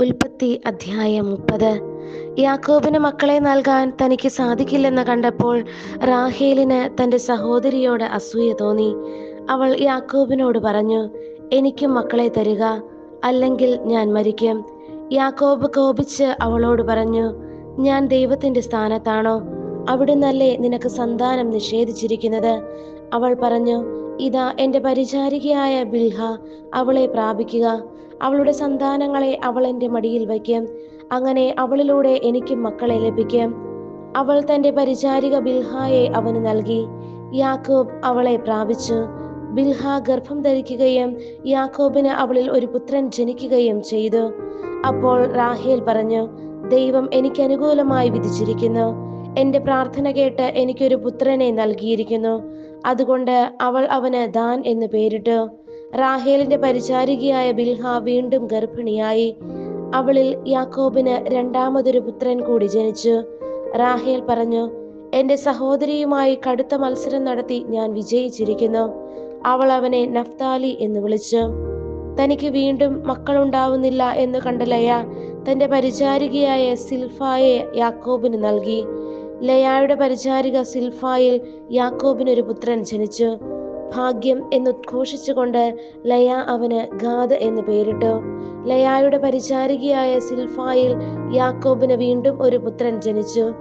ഉൽപ്പത്തി അധ്യായം മുപ്പത്. യാക്കോബിന് മക്കളെ നൽകാൻ തനിക്ക് സാധിക്കില്ലെന്ന് കണ്ടപ്പോൾ റാഹേലിന് തന്റെ സഹോദരിയോട് അസൂയ തോന്നി. അവൾ യാക്കോബിനോട് പറഞ്ഞു എനിക്കും മക്കളെ തരിക അല്ലെങ്കിൽ ഞാൻ മരിക്കും. യാക്കോബ് കോപിച്ച് അവളോട് പറഞ്ഞു ഞാൻ ദൈവത്തിന്റെ സ്ഥാനത്താണോ? അവിടുന്നല്ലേ നിനക്ക് സന്താനം നിഷേധിച്ചിരിക്കുന്നത്? അവൾ പറഞ്ഞു ഇതാ എന്റെ പരിചാരികയായ ബിൽഹ അവളെ പ്രാപിക്കുക. അവളുടെ സന്താനങ്ങളെ അവൾ എന്റെ മടിയിൽ വയ്ക്കും. അങ്ങനെ അവളിലൂടെ എനിക്ക് മക്കളെ ലഭിക്കും. അവൾ തന്റെ പരിചാരിക ബിൽഹായെ അവന് നൽകി. യാക്കോബ് അവളെ പ്രാപിച്ചു. ബിൽഹ ഗർഭം ധരിക്കുകയും യാക്കോബിന് അവളിൽ ഒരു പുത്രൻ ജനിക്കുകയും ചെയ്തു. അപ്പോൾ റാഹേൽ പറഞ്ഞു ദൈവം എനിക്ക് അനുകൂലമായി വിധിച്ചിരിക്കുന്നു. എന്റെ പ്രാർത്ഥന കേട്ട് എനിക്കൊരു പുത്രനെ നൽകിയിരിക്കുന്നു. അതുകൊണ്ട് അവൾ അവന് ദാൻ എന്ന് പേരിട്ടു. റാഹേലിന്റെ പരിചാരികയായ ബിൽഹ വീണ്ടും ഗർഭിണിയായി. അവളിൽ യാക്കോബിന് രണ്ടാമതൊരു പുത്രൻ കൂടി ജനിച്ചു. റാഹേൽ പറഞ്ഞു എന്റെ സഹോദരിയുമായി കടുത്ത മത്സരം നടത്തി ഞാൻ വിജയിച്ചിരിക്കുന്നു. അവൾ അവനെ നഫ്താലി എന്ന് വിളിച്ചു. തനിക്ക് വീണ്ടും മക്കളുണ്ടാവുന്നില്ല എന്ന് കണ്ട ലയ തന്റെ പരിചാരികയായ സിൽഫായെ യാക്കോബിന് നൽകി. ലയായുടെ പരിചാരിക സിൽഫായിൽ യാക്കോബിന് ഒരു പുത്രൻ ജനിച്ചു. ഭാഗ്യം എന്നുദ്ഘോഷിച്ചുകൊണ്ട് ലയ അവന് ഗാദ് എന്ന് പേരിട്ടു. ലയായുടെ പരിചാരികയായ സിൽഫായിൽ യാക്കോബിന് വീണ്ടും ഒരു പുത്രൻ ജനിച്ചു.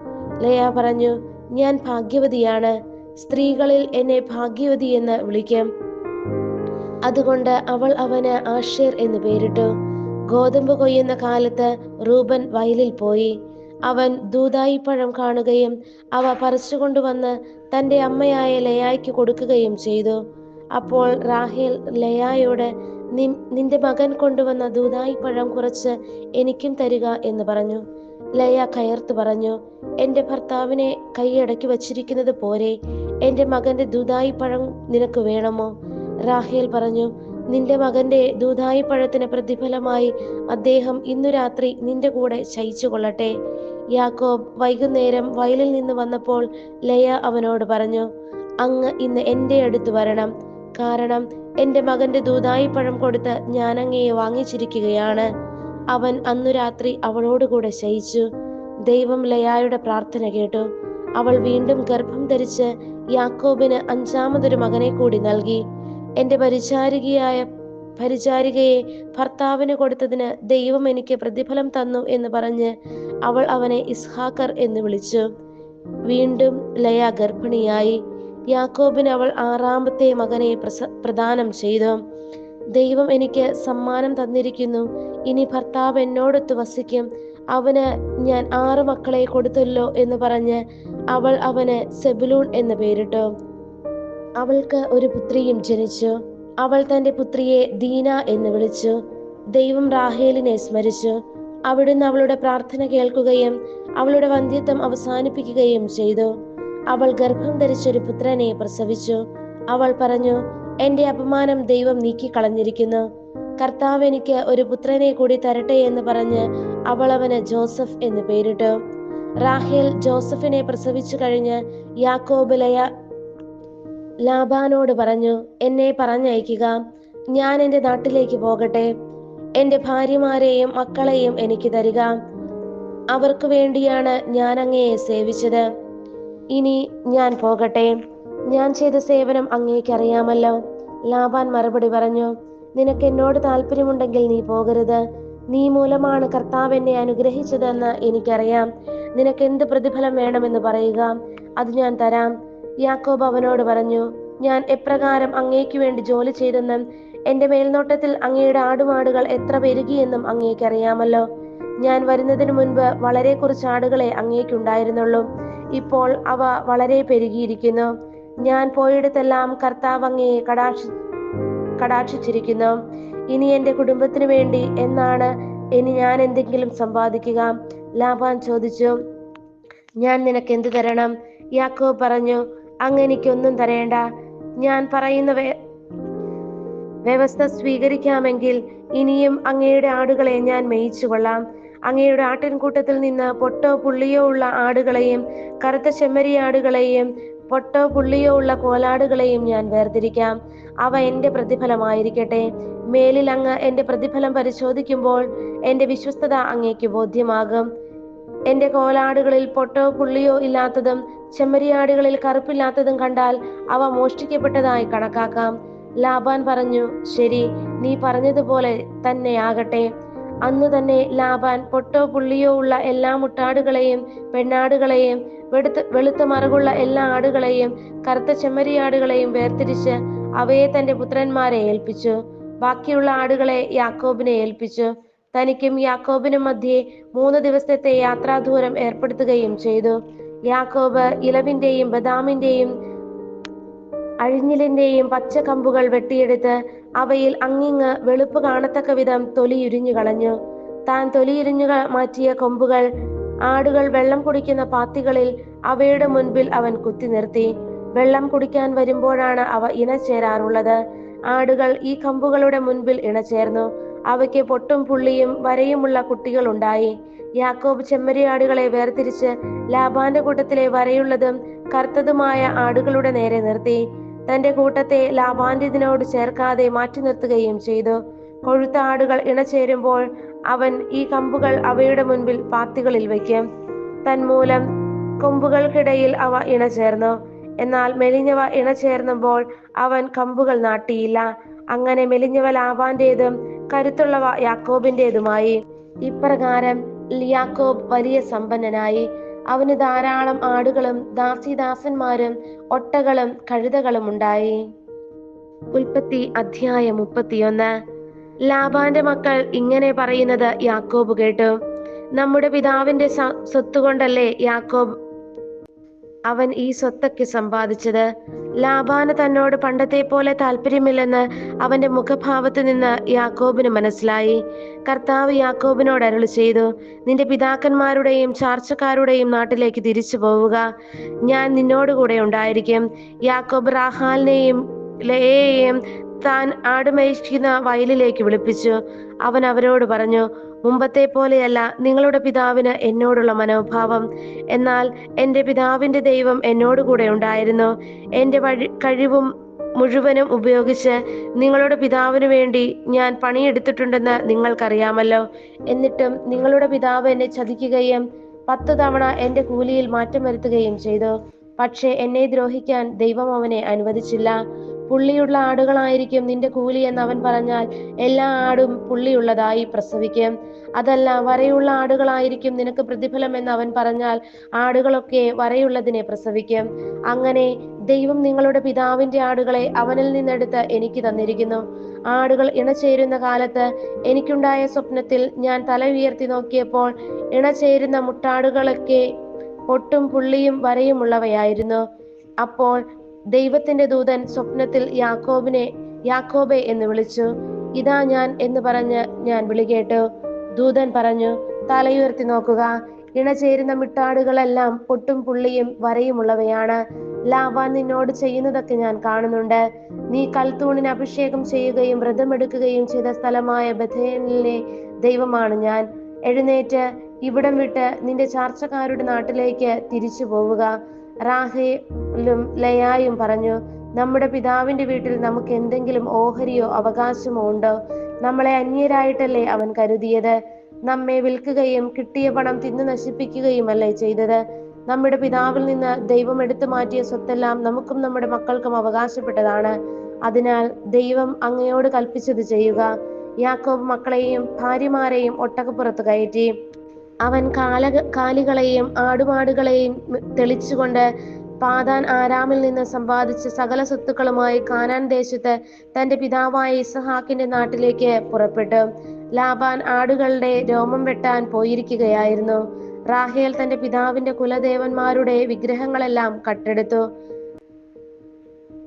ലയ പറഞ്ഞു ഞാൻ ഭാഗ്യവതിയാണ്. സ്ത്രീകളിൽ എന്നെ ഭാഗ്യവതി എന്ന് വിളിക്കും. അതുകൊണ്ട് അവൾ അവന് ആഷേർ എന്ന് പേരിട്ടു. ഗോതമ്പ് കൊയ്യുന്ന കാലത്ത് റൂബൻ വയലിൽ പോയി. അവൻ ദൂതായിപ്പഴം കാണുകയും അവ പറിച്ചുകൊണ്ടുവന്ന് തന്റെ അമ്മയായ ലയായ്ക്ക് കൊടുക്കുകയും ചെയ്തു. അപ്പോൾ റാഹേൽ ലയായോട് നിന്റെ മകൻ കൊണ്ടുവന്ന ദൂതായിപ്പഴം കുറച്ച് എനിക്കും തരിക എന്ന് പറഞ്ഞു. ലയ കയർത്തു പറഞ്ഞു എന്റെ ഭർത്താവിനെ കൈയടക്കി വച്ചിരിക്കുന്നത് പോരെ. എന്റെ മകന്റെ ദൂതായിപ്പഴം നിനക്ക് വേണമോ? റാഹേൽ പറഞ്ഞു നിന്റെ മകന്റെ ദൂതായി പഴത്തിന് പ്രതിഫലമായി അദ്ദേഹം ഇന്നു രാത്രി നിന്റെ കൂടെ ശയിച്ചുകൊള്ളട്ടെ. യാക്കോബ് വൈകുന്നേരം വയലിൽ നിന്ന് വന്നപ്പോൾ ലയ അവനോട് പറഞ്ഞു അങ്ങ് ഇന്ന് എന്റെ അടുത്ത് വരണം. കാരണം എന്റെ മകന്റെ ദൂതായി പഴം കൊടുത്ത് അങ്ങയെ വാങ്ങിച്ചിരിക്കുകയാണ്. അവൻ അന്നു രാത്രി അവളോടുകൂടെ ശയിച്ചു. ദൈവം ലയായുടെ പ്രാർത്ഥന കേട്ടു. അവൾ വീണ്ടും ഗർഭം ധരിച്ച് യാക്കോബിന് അഞ്ചാമതൊരു മകനെ കൂടി നൽകി. എന്റെ പരിചാരികയായ പരിചാരികയെ ഭർത്താവിന് കൊടുത്തതിന് ദൈവം എനിക്ക് പ്രതിഫലം തന്നു എന്ന് പറഞ്ഞ് അവൾ അവനെ ഇസ്ഹാക്കർ എന്ന് വിളിച്ചു. വീണ്ടും ലയ ഗർഭിണിയായി. യാക്കോബിന് അവൾ ആറാമത്തെ മകനെ പ്രദാനം ചെയ്തു. ദൈവം എനിക്ക് സമ്മാനം തന്നിരിക്കുന്നു. ഇനി ഭർത്താവ് എന്നോടൊത്ത് വസിക്കും. അവന് ഞാൻ ആറ് മക്കളെ കൊടുത്തല്ലോ എന്ന് പറഞ്ഞ് അവൾ അവന് സെബുലൂൺ എന്ന് പേരിട്ടു. അവൾക്ക് ഒരു പുത്രിയും ജനിച്ചു. അവൾ തന്റെ പുത്രിയെ ദീന എന്ന് വിളിച്ചു. ദൈവം റാഹേലിനെ സ്മരിച്ചു. അവിടുന്ന് അവളുടെ പ്രാർത്ഥന കേൾക്കുകയും അവളുടെ വന്ധ്യത്വം അവസാനിപ്പിക്കുകയും ചെയ്തു. അവൾ ഗർഭം ധരിച്ചൊരു പുത്രനെ പ്രസവിച്ചു. അവൾ പറഞ്ഞു എന്റെ അപമാനം ദൈവം നീക്കിക്കളഞ്ഞിരിക്കുന്നു. കർത്താവ് എനിക്ക് ഒരു പുത്രനെ കൂടി തരട്ടെ എന്ന് പറഞ്ഞ് അവൾ അവന് ജോസഫ് എന്ന് പേരിട്ടു. റാഹേൽ ജോസഫിനെ പ്രസവിച്ചു കഴിഞ്ഞ് യാക്കോബ് ലയ ലാബാനോട് പറഞ്ഞു എന്നെ പറഞ്ഞയക്കുക. ഞാൻ എന്റെ നാട്ടിലേക്ക് പോകട്ടെ. എന്റെ ഭാര്യമാരെയും മക്കളെയും എനിക്ക് തരിക. അവർക്ക് വേണ്ടിയാണ് ഞാൻ അങ്ങയെ സേവിച്ചത്. ഇനി ഞാൻ പോകട്ടെ. ഞാൻ ചെയ്ത സേവനം അങ്ങേക്ക് അറിയാമല്ലോ. ലാബാൻ മറുപടി പറഞ്ഞു നിനക്ക് എന്നോട് താല്പര്യമുണ്ടെങ്കിൽ നീ പോകരുത്. നീ മൂലമാണ് കർത്താവ് എന്നെ അനുഗ്രഹിച്ചതെന്ന് എനിക്കറിയാം. നിനക്ക് എന്ത് പ്രതിഫലം വേണമെന്ന് പറയുക. അത് ഞാൻ തരാം. യാക്കോബ് അവനോട് പറഞ്ഞു ഞാൻ എപ്രകാരം അങ്ങേക്ക് വേണ്ടി ജോലി ചെയ്തെന്നും എന്റെ മേൽനോട്ടത്തിൽ അങ്ങയുടെ ആടുമാടുകൾ എത്ര പെരുകിയെന്നും അങ്ങേക്കറിയാമല്ലോ ഞാൻ വരുന്നതിന് മുൻപ് വളരെ കുറച്ച് ആടുകളെ അങ്ങേക്കുണ്ടായിരുന്നുള്ളൂ. ഇപ്പോൾ അവ വളരെ പെരുകിയിരിക്കുന്നു. ഞാൻ പോയിടത്തെല്ലാം കർത്താവ് അങ്ങയെ കടാക്ഷി കടാക്ഷിച്ചിരിക്കുന്നു. ഇനി എന്റെ കുടുംബത്തിന് വേണ്ടി എന്നാണ് ഇനി ഞാൻ എന്തെങ്കിലും സമ്പാദിക്കുക? ലാഭാൻ ചോദിച്ചു. ഞാൻ നിനക്ക് എന്ത് തരണം? യാക്കോ പറഞ്ഞു അങ്ങ് എനിക്കൊന്നും തരേണ്ട. ഞാൻ പറയുന്ന വ്യവസ്ഥ സ്വീകരിക്കാമെങ്കിൽ ഇനിയും അങ്ങയുടെ ആടുകളെ ഞാൻ മേയിച്ചു കൊള്ളാം അങ്ങയുടെ ആട്ടിൻകൂട്ടത്തിൽ നിന്ന് പൊട്ടോ പുള്ളിയോ ഉള്ള ആടുകളെയും കറുത്ത ചെമ്മരിയാടുകളെയും പൊട്ടോ പുള്ളിയോ ഉള്ള കോലാടുകളെയും ഞാൻ വേർതിരിക്കാം. അവ എന്റെ പ്രതിഫലമായിരിക്കട്ടെ. മേലിൽ അങ്ങ് എന്റെ പ്രതിഫലം പരിശോധിക്കുമ്പോൾ എന്റെ വിശ്വസ്തത അങ്ങേക്ക് ബോധ്യമാകും. എന്റെ കോലാടുകളിൽ പൊട്ടോ പുള്ളിയോ ഇല്ലാത്തതും ചെമ്മരിയാടുകളിൽ കറുപ്പില്ലാത്തതും കണ്ടാൽ അവ മോഷ്ടിക്കപ്പെട്ടതായി കണക്കാക്കാം. ലാബാൻ പറഞ്ഞു ശരി നീ പറഞ്ഞതുപോലെ തന്നെയാകട്ടെ അന്ന് തന്നെ ലാബാൻ പൊട്ടോ പുള്ളിയോ ഉള്ള എല്ലാ മുട്ടാടുകളെയും പെണ്ണാടുകളെയും വെളുത്ത വെളുത്ത മറകുള്ള എല്ലാ ആടുകളെയും കറുത്ത ചെമ്മരിയാടുകളെയും വേർതിരിച്ച് അവയെ തന്റെ പുത്രന്മാരെ ഏൽപ്പിച്ചു. ബാക്കിയുള്ള ആടുകളെ യാക്കോബിനെ ഏൽപ്പിച്ചു. തനിക്കും യാക്കോബിനും മധ്യേ മൂന്ന് ദിവസത്തെ യാത്രാദൂരം ഏർപ്പെടുത്തുകയും ചെയ്തു. യാക്കോബ് ഇലവിന്റെയും ബദാമിന്റെയും അഴിഞ്ഞിലിന്റെയും പച്ചക്കമ്പുകൾ വെട്ടിയെടുത്ത് അവയിൽ അങ്ങിങ്ങ് വെളുപ്പ് കാണത്തക്ക വിധം തൊലിയുരിഞ്ഞു കളഞ്ഞു. താൻ തൊലിയുരിഞ്ഞു മാറ്റിയ കൊമ്പുകൾ ആടുകൾ വെള്ളം കുടിക്കുന്ന പാത്തികളിൽ അവയുടെ മുൻപിൽ അവൻ കുത്തി നിർത്തി. വെള്ളം കുടിക്കാൻ വരുമ്പോഴാണ് അവ ഇണചേരാറുള്ളത്. ആടുകൾ ഈ കമ്പുകളുടെ മുൻപിൽ ഇണചേർന്നു. അവയ്ക്ക് പൊട്ടും പുള്ളിയും വരയുമുള്ള കുട്ടികൾ ഉണ്ടായി യാക്കോബ് ചെമ്മരിയാടുകളെ വേർതിരിച്ച് ലാബാന്റെ കൂട്ടത്തിലെ വരയുള്ളതും കറുത്തതുമായ ആടുകളുടെ നേരെ നിർത്തി. തന്റെ കൂട്ടത്തെ ലാബാന്റേതിനോട് ചേർക്കാതെ മാറ്റി നിർത്തുകയും ചെയ്തു. കൊഴുത്ത ആടുകൾ ഇണചേരുമ്പോൾ അവൻ ഈ കമ്പുകൾ അവയുടെ മുൻപിൽ പാത്തികളിൽ വയ്ക്കും. തന്മൂലം കൊമ്പുകൾക്കിടയിൽ അവ ഇണചേർന്നു. എന്നാൽ മെലിഞ്ഞവ ഇണചേർന്നുമ്പോൾ അവൻ കമ്പുകൾ നാട്ടിയില്ല. അങ്ങനെ മെലിഞ്ഞവ ലാബാന്റേതും കരുത്തുള്ളവ യാക്കോബിന്റേതുമായി ഇപ്രകാരം ലിയാക്കോബ് വലിയ സമ്പന്നനായി. അവന് ധാരാളം ആടുകളും ദാസിദാസന്മാരും ഒട്ടകളും കഴുതകളും ഉണ്ടായി ഉൽപ്പത്തി അധ്യായം മുപ്പത്തിയൊന്ന്. ലാബാന്റെ മക്കൾ ഇങ്ങനെ പറയുന്നത് യാക്കോബ് കേട്ടു. നമ്മുടെ പിതാവിന്റെ സ്വത്തുകൊണ്ടല്ലേ യാക്കോബ് അവൻ ഈ സ്വത്തൊക്കെ സമ്പാദിച്ചത്. ലാബാന് തന്നോട് പണ്ടത്തെ പോലെ താല്പര്യമില്ലെന്ന് അവന്റെ മുഖഭാവത്ത് നിന്ന് യാക്കോബിന് മനസ്സിലായി. കർത്താവ് യാക്കോബിനോട് അരുളി ചെയ്തു നിന്റെ പിതാക്കന്മാരുടെയും ചാർച്ചക്കാരുടെയും നാട്ടിലേക്ക് തിരിച്ചു പോവുക. ഞാൻ നിന്നോടുകൂടെ ഉണ്ടായിരിക്കും. യാക്കോബ് റാഹാലിനെയും ലയേയും താൻ ആടുമേയ്ക്കുന്ന വയലിലേക്ക് വിളിപ്പിച്ചു. അവൻ അവരോട് പറഞ്ഞു മുമ്പത്തെ പോലെയല്ല നിങ്ങളുടെ പിതാവിന് എന്നോടുള്ള മനോഭാവം. എന്നാൽ എന്റെ പിതാവിന്റെ ദൈവം എന്നോടുകൂടെ ഉണ്ടായിരുന്നു. എന്റെ വഴി കഴിവും മുഴുവനും ഉപയോഗിച്ച് നിങ്ങളുടെ പിതാവിന് വേണ്ടി ഞാൻ പണിയെടുത്തിട്ടുണ്ടെന്ന് നിങ്ങൾക്കറിയാമല്ലോ. എന്നിട്ടും നിങ്ങളുടെ പിതാവ് എന്നെ ചതിക്കുകയും പത്ത് തവണ എന്റെ കൂലിയിൽ മാറ്റം വരുത്തുകയും ചെയ്തു. പക്ഷേ എന്നെ ദ്രോഹിക്കാൻ ദൈവം അവനെ അനുവദിച്ചില്ല. പുള്ളിയുള്ള ആടുകളായിരിക്കും നിന്റെ കൂലി എന്ന് അവൻ പറഞ്ഞാൽ എല്ലാ ആടും പുള്ളിയുള്ളതായി പ്രസവിക്കും. അതല്ല വരയുള്ള ആടുകളായിരിക്കും നിനക്ക് പ്രതിഫലം എന്ന് അവൻ പറഞ്ഞാൽ ആടുകളൊക്കെ വരയുള്ളതിനെ പ്രസവിക്കും. അങ്ങനെ ദൈവം നിങ്ങളുടെ പിതാവിന്റെ ആടുകളെ അവനിൽ നിന്നെടുത്ത് എനിക്ക് തന്നിരിക്കുന്നു. ആടുകൾ ഇണചേരുന്ന കാലത്ത് എനിക്കുണ്ടായ സ്വപ്നത്തിൽ ഞാൻ തല ഉയർത്തി നോക്കിയപ്പോൾ ഇണചേരുന്ന മുട്ടാടുകളൊക്കെ പൊട്ടും പുള്ളിയും വരയുമുള്ളവയായിരുന്നു. അപ്പോൾ ദൈവത്തിന്റെ ദൂതൻ സ്വപ്നത്തിൽ യാക്കോബിനെ യാക്കോബെ എന്ന് വിളിച്ചു. ഇതാ ഞാൻ എന്ന് പറഞ്ഞ് ഞാൻ വിളികേട്ടു ദൂതൻ പറഞ്ഞു തലയുയർത്തി നോക്കുക. ഇണചേരുന്ന മിട്ടാടുകളെല്ലാം പൊട്ടും പുള്ളിയും വരയുമുള്ളവയാണ്. ലാവാൻ നിന്നോട് ചെയ്യുന്നതൊക്കെ ഞാൻ കാണുന്നുണ്ട്. നീ കൽത്തൂണിന് അഭിഷേകം ചെയ്യുകയും വ്രതമെടുക്കുകയും ചെയ്ത സ്ഥലമായ ബഥേനിലെ ദൈവമാണ് ഞാൻ. എഴുന്നേറ്റ് ഇവിടം വിട്ട് നിന്റെ ചാർച്ചക്കാരുടെ നാട്ടിലേക്ക് തിരിച്ചു പോവുക. റാഹേലും ലയായും പറഞ്ഞു നമ്മുടെ പിതാവിന്റെ വീട്ടിൽ നമുക്ക് എന്തെങ്കിലും ഓഹരിയോ അവകാശമോ ഉണ്ടോ? നമ്മളെ അന്യരായിട്ടല്ലേ അവൻ കരുതിയത്? നമ്മെ വിൽക്കുകയും കിട്ടിയ പണം തിന്നു നശിപ്പിക്കുകയുമല്ലേ ചെയ്തത്? നമ്മുടെ പിതാവിൽ നിന്ന് ദൈവം എടുത്തു മാറ്റിയ സ്വത്തെല്ലാം നമുക്കും നമ്മുടെ മക്കൾക്കും അവകാശപ്പെട്ടതാണ്. അതിനാൽ ദൈവം അങ്ങയോട് കൽപ്പിച്ചത് ചെയ്യുക. യാക്കോബ് മക്കളെയും ഭാര്യമാരെയും ഒട്ടകപ്പുറത്ത് കയറ്റി. അവൻ കാല കാലികളെയും ആടുമാടുകളെയും തെളിച്ചുകൊണ്ട് പാതാൻ ആരാമിൽ നിന്ന് സമ്പാദിച്ച സകല സ്വത്തുക്കളുമായി കാനാൻ ദേശത്ത് തന്റെ പിതാവായ ഇസഹാക്കിന്റെ നാട്ടിലേക്ക് പുറപ്പെട്ടു. ലാബാൻ ആടുകളുടെ രോമം വെട്ടാൻ പോയിരിക്കുകയായിരുന്നു. റാഹേൽ തന്റെ പിതാവിന്റെ കുലദേവന്മാരുടെ വിഗ്രഹങ്ങളെല്ലാം കട്ടെടുത്തു.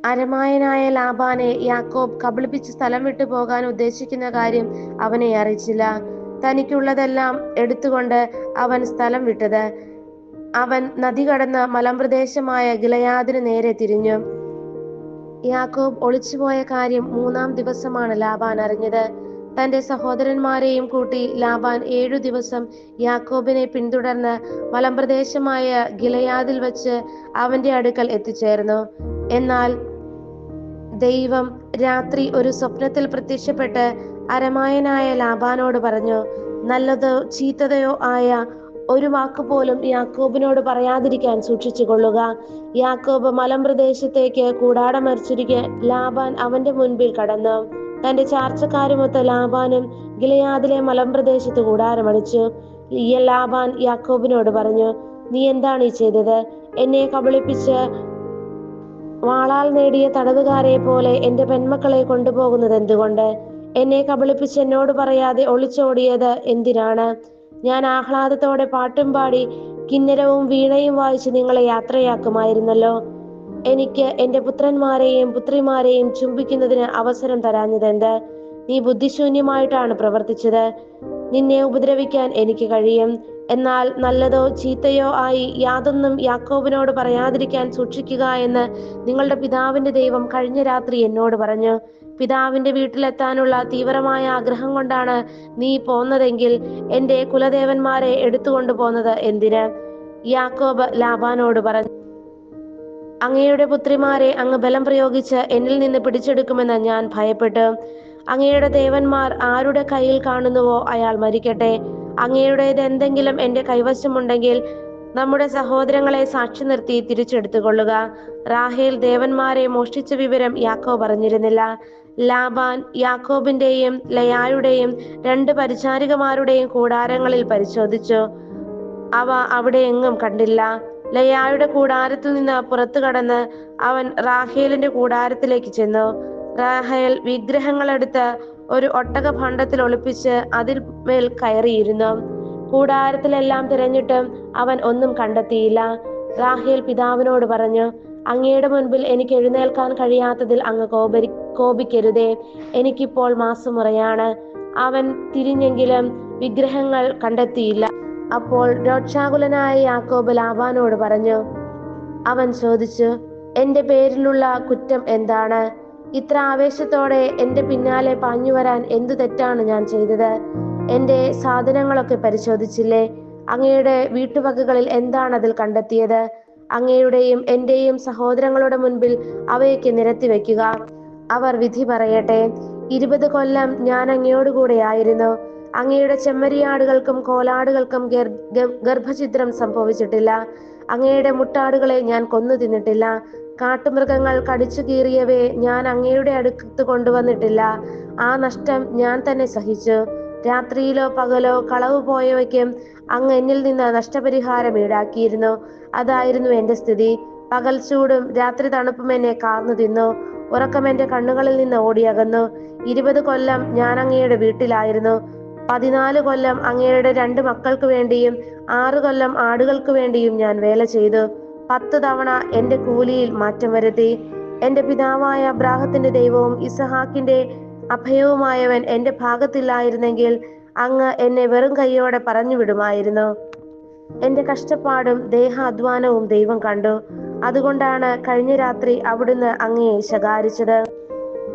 അരമായനായ ലാബാനെ യാക്കോബ് കബളിപ്പിച്ച് സ്ഥലം വിട്ടു പോകാൻ ഉദ്ദേശിക്കുന്ന കാര്യം അവനെ അറിയിച്ചില്ല. തനിക്കുള്ളതെല്ലാം എടുത്തുകൊണ്ട് അവൻ സ്ഥലം വിട്ടത്. അവൻ നദി കടന്ന് മലമ്പ്രദേശമായ ഗിലയാദിന് നേരെ തിരിഞ്ഞു. യാക്കോബ് ഒളിച്ചുപോയ കാര്യം മൂന്നാം ദിവസമാണ് ലാബാൻ അറിഞ്ഞത്. തന്റെ സഹോദരന്മാരെയും കൂട്ടി ലാബാൻ ഏഴു ദിവസം യാക്കോബിനെ പിന്തുടർന്ന് മലമ്പ്രദേശമായ ഗിലയാദിൽ വച്ച് അവന്റെ അടുക്കൽ എത്തിച്ചേർന്നു. എന്നാൽ ദൈവം രാത്രി ഒരു സ്വപ്നത്തിൽ പ്രത്യക്ഷപ്പെട്ട് അരമായനായ ലാബാനോട് പറഞ്ഞു നല്ലതോ ചീത്തതയോ ആയ ഒരു വാക്ക് പോലും യാക്കോബിനോട് പറയാതിരിക്കാൻ സൂക്ഷിച്ചു കൊള്ളുക യാക്കോബ് മലമ്പ്രദേശത്തേക്ക് കൂടാടമരിച്ചിരിക്കെ ലാബാൻ അവന്റെ മുൻപിൽ കടന്നു. തന്റെ ചാർച്ചക്കാരുമൊത്ത് ലാബാനും ഗിലയാദിലെ മലമ്പ്രദേശത്ത് കൂടാരമടിച്ചു ലാബാൻ യാക്കോബിനോട് പറഞ്ഞു നീ എന്താണ് ഈ ചെയ്തത്? എന്നെ കബളിപ്പിച്ച് വാളാൽ നേടിയ തടവുകാരെ പോലെ എന്റെ പെൺമക്കളെ കൊണ്ടുപോകുന്നത് എന്തുകൊണ്ട്? എന്നെ കബളിപ്പിച്ച് എന്നോട് പറയാതെ ഒളിച്ചോടിയത് എന്തിനാണ്? ഞാൻ ആഹ്ലാദത്തോടെ പാട്ടും പാടി കിന്നരവും വീണയും വായിച്ച് നിങ്ങളെ യാത്രയാക്കുമായിരുന്നല്ലോ. എനിക്ക് എന്റെ പുത്രന്മാരെയും പുത്രിമാരെയും ചുംബിക്കുന്നതിന് അവസരം തരാഞ്ഞതെന്ത്? നീ ബുദ്ധിശൂന്യമായിട്ടാണ് പ്രവർത്തിച്ചത്. നിന്നെ ഉപദ്രവിക്കാൻ എനിക്ക് കഴിയും. എന്നാൽ നല്ലതോ ചീത്തയോ ആയി യാതൊന്നും യാക്കോബിനോട് പറയാതിരിക്കാൻ സൂക്ഷിക്കുക എന്ന് നിങ്ങളുടെ പിതാവിന്റെ ദൈവം കഴിഞ്ഞ രാത്രി എന്നോട് പറഞ്ഞു. പിതാവിന്റെ വീട്ടിലെത്താനുള്ള തീവ്രമായ ആഗ്രഹം കൊണ്ടാണ് നീ പോന്നതെങ്കിൽ എന്റെ കുലദേവന്മാരെ എടുത്തുകൊണ്ടു പോന്നത് എന്തിന്? യാക്കോബ് ലാബാനോട് പറഞ്ഞു. അങ്ങയുടെ പുത്രിമാരെ അങ്ങ് ബലം പ്രയോഗിച്ച് എന്നിൽ നിന്ന് പിടിച്ചെടുക്കുമെന്ന് ഞാൻ ഭയപ്പെട്ടു. അങ്ങയുടെ ദേവന്മാർ ആരുടെ കയ്യിൽ കാണുന്നുവോ അയാൾ മരിക്കട്ടെ. അങ്ങയുടേത് എന്തെങ്കിലും എന്റെ കൈവശമുണ്ടെങ്കിൽ നമ്മുടെ സഹോദരങ്ങളെ സാക്ഷി നിർത്തി തിരിച്ചെടുത്തുകൊള്ളുക. റാഹേൽ ദേവന്മാരെ മോഷ്ടിച്ച വിവരം യാക്കോബ് അറിഞ്ഞിരുന്നില്ല ലാബാൻ യാക്കോബിന്റെയും ലയായുടെയും രണ്ട് പരിചാരികമാരുടെയും കൂടാരങ്ങളിൽ പരിശോധിച്ചു. അവ അവിടെ എങ്ങും കണ്ടില്ല. ലയായുടെ കൂടാരത്തിൽ നിന്ന് പുറത്തു കടന്ന് അവൻ റാഹേലിന്റെ കൂടാരത്തിലേക്ക് ചെന്നു. റാഹേൽ വിഗ്രഹങ്ങളെടുത്ത് ഒരു ഒട്ടക ഭണ്ഡത്തിൽ ഒളിപ്പിച്ച് അതിൽ മേൽ കയറിയിരുന്നു കൂടാരത്തിലെല്ലാം തിരഞ്ഞിട്ടും അവൻ ഒന്നും കണ്ടെത്തിയില്ല. റാഹേൽ പിതാവിനോട് പറഞ്ഞു അങ്ങയുടെ മുൻപിൽ എനിക്ക് എഴുന്നേൽക്കാൻ കഴിയാത്തതിൽ അങ്ങ് കോപരി കോപിക്കരുതേ. എനിക്കിപ്പോൾ മാസമുറയാണ്. അവൻ തിരിഞ്ഞെങ്കിലും വിഗ്രഹങ്ങൾ കണ്ടെത്തിയില്ല. അപ്പോൾ രോക്ഷാകുലനായ യാക്കോബ് ലാബാനോട് പറഞ്ഞു അവൻ ചോദിച്ചു എന്റെ പേരിലുള്ള കുറ്റം എന്താണ്? ഇത്ര ആവേശത്തോടെ എന്റെ പിന്നാലെ പാഞ്ഞു വരാൻ എന്തു തെറ്റാണ് ഞാൻ ചെയ്തത്? എന്റെ സാധനങ്ങളൊക്കെ പരിശോധിച്ചില്ലേ? അങ്ങയുടെ വീട്ടുവകകളിൽ എന്താണ് അതിൽ കണ്ടെത്തിയത്? അങ്ങയുടെയും എന്റെയും സഹോദരങ്ങളുടെ മുൻപിൽ അവയൊക്കെ നിരത്തി വെക്കുക അവർ വിധി പറയട്ടെ. ഇരുപത് കൊല്ലം ഞാൻ അങ്ങയോടുകൂടെ ആയിരുന്നു. അങ്ങയുടെ ചെമ്മരിയാടുകൾക്കും കോലാടുകൾക്കും ഗർഭചിത്രം സംഭവിച്ചിട്ടില്ല. അങ്ങയുടെ മുട്ടാടുകളെ ഞാൻ കൊന്നു തിന്നിട്ടില്ല. കാട്ടുമൃഗങ്ങൾ കടിച്ചു കീറിയവയെ ഞാൻ അങ്ങയുടെ അടുത്ത് കൊണ്ടുവന്നിട്ടില്ല. ആ നഷ്ടം ഞാൻ തന്നെ സഹിച്ചു. രാത്രിയിലോ പകലോ കളവ് പോയവയ്ക്കും അങ്ങ് എന്നിൽ നിന്ന് നഷ്ടപരിഹാരം ഈടാക്കിയിരുന്നു. അതായിരുന്നു എന്റെ സ്ഥിതി. പകൽ ചൂടും രാത്രി തണുപ്പും എന്നെ കാർന്നു തിന്നു. ഉറക്കം എന്റെ കണ്ണുകളിൽ നിന്ന് ഓടിയകന്നു. ഇരുപത് കൊല്ലം ഞാൻ അങ്ങയുടെ വീട്ടിലായിരുന്നു. പതിനാല് കൊല്ലം അങ്ങയുടെ രണ്ട് മക്കൾക്ക് വേണ്ടിയും ആറ് കൊല്ലം ആടുകൾക്ക് വേണ്ടിയും ഞാൻ വേല ചെയ്തു. പത്ത് തവണ എന്റെ കൂലിയിൽ മാറ്റം വരുത്തി. എന്റെ പിതാവായ അബ്രാഹത്തിന്റെ ദൈവവും ഇസഹാക്കിന്റെ അഭയവുമായവൻ എന്റെ ഭാഗത്തില്ലായിരുന്നെങ്കിൽ അങ്ങ് എന്നെ വെറും കൈയോടെ പറഞ്ഞു വിടുമായിരുന്നു. എന്റെ കഷ്ടപ്പാടും ദേഹാധ്വാനവും ദൈവം കണ്ടു. അതുകൊണ്ടാണ് കഴിഞ്ഞ രാത്രി അവിടുന്ന് അങ്ങയെ ശകാരിച്ചത്.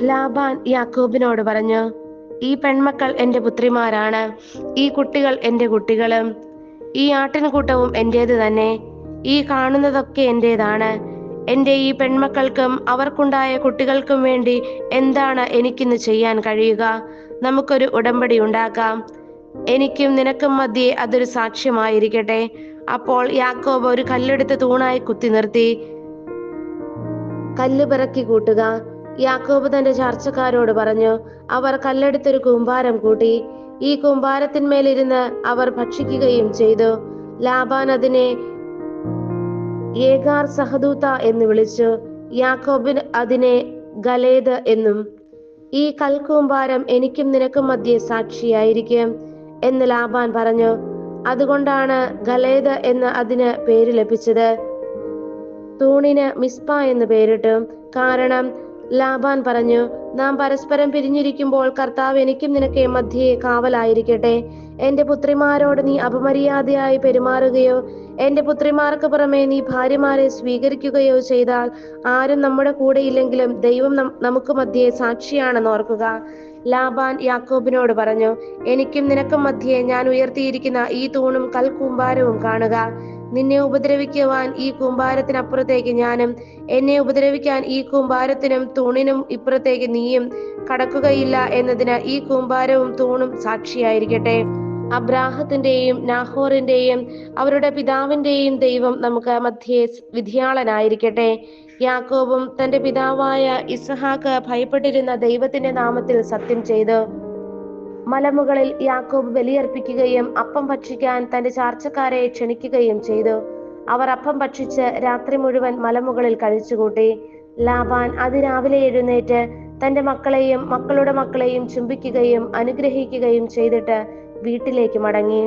ലാബാൻ യാക്കോബിനോട് പറഞ്ഞു ഈ പെൺമക്കൾ എന്റെ പുത്രിമാരാണ്. ഈ കുട്ടികൾ എന്റെ കുട്ടികളും. ഈ ആട്ടിൻകൂട്ടവും എന്റേത് തന്നെ. ഈ കാണുന്നതൊക്കെ എന്റെതാണ് എന്റെ ഈ പെൺമക്കൾക്കും അവർക്കുണ്ടായ കുട്ടികൾക്കും വേണ്ടി എന്താണ് എനിക്കിന്ന് ചെയ്യാൻ കഴിയുക? നമുക്കൊരു ഉടമ്പടി ഉണ്ടാക്കാം. എനിക്കും നിനക്കും മധ്യേ അതൊരു സാക്ഷ്യമായിരിക്കട്ടെ. അപ്പോൾ യാക്കോബ് ഒരു കല്ലെടുത്ത് തൂണായി കുത്തി നിർത്തി. കല്ല് പിറക്കി കൂട്ടുക. യാക്കോബ് തന്റെ ചർച്ചക്കാരോട് പറഞ്ഞു അവർ കല്ലെടുത്തൊരു കൂമ്പാരം കൂട്ടി. ഈ കൂമ്പാരത്തിന്മേലിരുന്ന് അവർ ഭക്ഷിക്കുകയും ചെയ്തു. ലാബാൻ അതിനെ ഏകാർ സഹദൂത എന്ന് വിളിച്ചു യാക്കോബിന് അതിനെ ഗലേദ് എന്നും ഈ കൽക്കൂമ്പാരം എനിക്കും നിനക്കും മധ്യേ സാക്ഷിയായിരിക്കും എന്ന് ലാബാൻ പറഞ്ഞു. അതുകൊണ്ടാണ് ഗലേദ് എന്ന് അതിന് പേര് ലഭിച്ചത്. തൂണിന് മിസ്പ എന്ന് പേരിട്ടു. കാരണം ലാബാൻ പറഞ്ഞു നാം പരസ്പരം പിരിഞ്ഞിരിക്കുമ്പോൾ കർത്താവ് എനിക്കും നിനക്ക് മധ്യേ കാവലായിരിക്കട്ടെ. എന്റെ പുത്രിമാരോട് നീ അപമര്യാദയായി പെരുമാറുകയോ എന്റെ പുത്രിമാർക്ക് പുറമെ നീ ഭാര്യമാരെ സ്വീകരിക്കുകയോ ചെയ്താൽ ആരും നമ്മുടെ കൂടെ ഇല്ലെങ്കിലും ദൈവം നമുക്ക് മധ്യേ സാക്ഷിയാണെന്ന് ഓർക്കുക. ലാബാൻ യാക്കോബിനോട് പറഞ്ഞു എനിക്കും നിനക്കും മധ്യേ ഞാൻ ഉയർത്തിയിരിക്കുന്ന ഈ തൂണും കൽക്കൂമ്പാരവും കാണുക. നിന്നെ ഉപദ്രവിക്കുവാൻ ഈ കൂമ്പാരത്തിനപ്പുറത്തേക്ക് ഞാനും എന്നെ ഉപദ്രവിക്കാൻ ഈ കൂമ്പാരത്തിനും തൂണിനും ഇപ്പുറത്തേക്ക് നീയും കടക്കുകയില്ല എന്നതിന് ഈ കൂമ്പാരവും തൂണും സാക്ഷിയായിരിക്കട്ടെ. അബ്രാഹത്തിന്റെയും നാഹോറിന്റെയും അവരുടെ പിതാവിന്റെയും ദൈവം നമുക്ക് മധ്യേ വിധിയാളനായിരിക്കട്ടെ. യാക്കോബും തന്റെ പിതാവായ ഇസഹാക്ക് ഭയപ്പെട്ടിരുന്ന ദൈവത്തിന്റെ നാമത്തിൽ സത്യം ചെയ്തു മലമുകളിൽ യാക്കോബ് ബലിയർപ്പിക്കുകയും അപ്പം ഭക്ഷിക്കാൻ തന്റെ ചാർച്ചക്കാരെ ക്ഷണിക്കുകയും ചെയ്തു. അവർ അപ്പം ഭക്ഷിച്ച് രാത്രി മുഴുവൻ മലമുകളിൽ കഴിച്ചുകൂട്ടി. ലാബാൻ അതിരാവിലെ എഴുന്നേറ്റ് തന്റെ മക്കളെയും മക്കളുടെ മക്കളെയും ചുംബിക്കുകയും അനുഗ്രഹിക്കുകയും ചെയ്തിട്ട് വീട്ടിലേക്ക് മടങ്ങി.